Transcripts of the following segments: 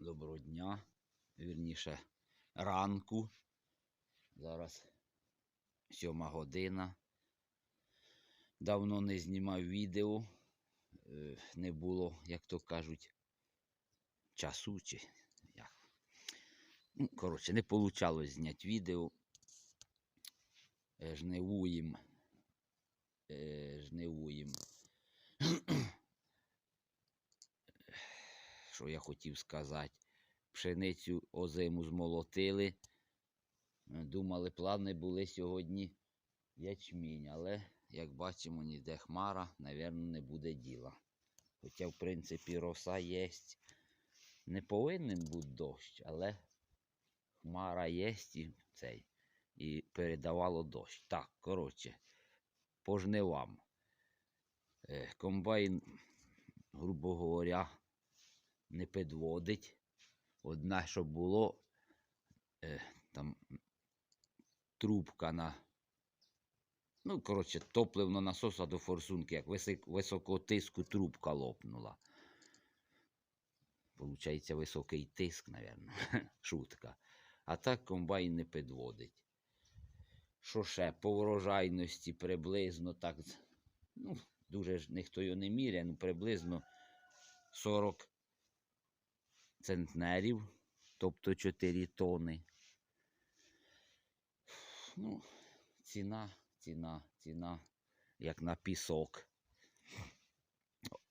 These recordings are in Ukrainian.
Доброго дня, вірніше, ранку. Зараз сьома година. Давно не знімав відео. Е, Не було, як то кажуть, часу чи як. Ну, коротше, не вийшло зняти відео. Е, Жнивуєм. Е, Жнивуєм. Що я хотів сказати? Пшеницю озиму змолотили. Е, Думали, плани були сьогодні ячмінь, але, як бачимо, ніде хмара, напевно, не буде діла. Хоча, в принципі, роса є. Не повинен бути дощ, але хмара є і цей. І передавало дощ. Так, коротше, по жнивам. Е, Комбайн, грубо говоря, не підводить. Одне, що було, е, там трубка на. Ну, коротше, топливно насоса до форсунки, як висик, високотиску трубка лопнула. Получається високий тиск, напевно. Шутка. А так комбайн не підводить. Що ще? По врожайності приблизно так. Ну, дуже ж ніхто його не міряє, ну приблизно 40 центнерів, тобто 4 тони. Ну, ціна, ціна, ціна, як на пісок.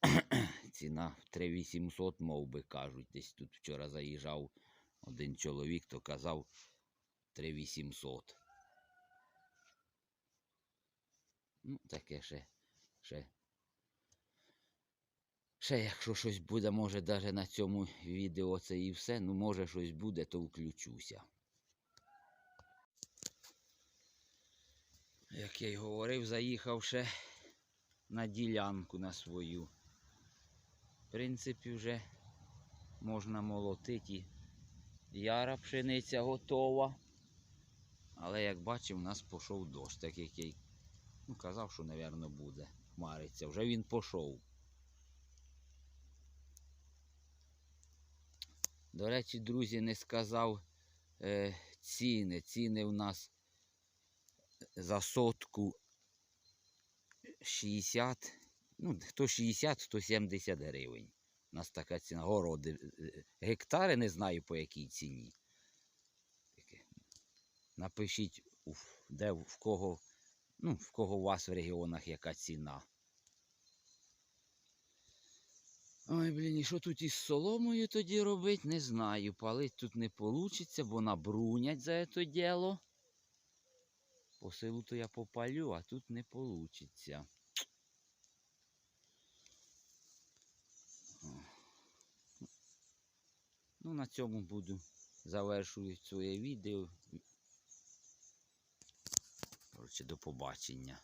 Ціна 3800, мов би кажуть. Десь тут вчора заїжджав один чоловік, то казав 3800. Ну, таке ще, ще. Ще якщо щось буде, може навіть на цьому відео це і все. Ну, може щось буде, то включуся. Як я й говорив, заїхав ще на ділянку на свою. В принципі, вже можна молотити. Яра пшениця готова. Але як бачимо, у нас пішов дощ, так як я й ну, казав, що, мабуть, буде хмариться. Вже він пішов. До речі, друзі, не сказав е, ціни. Ціни у нас за сотку 60, ну, хто 60, хто 70 гривень. У нас така ціна. Городи. е, Гектари не знаю по якій ціні. Напишіть, де в кого, ну, в кого у вас в регіонах яка ціна. Ой, блін, і що тут із соломою тоді робити, не знаю. Палить тут не вийде, бо набрунять за це діло. По селу то я попалю, а тут не вийде. Ну, на цьому буду завершую своє відео. Коротше, до побачення.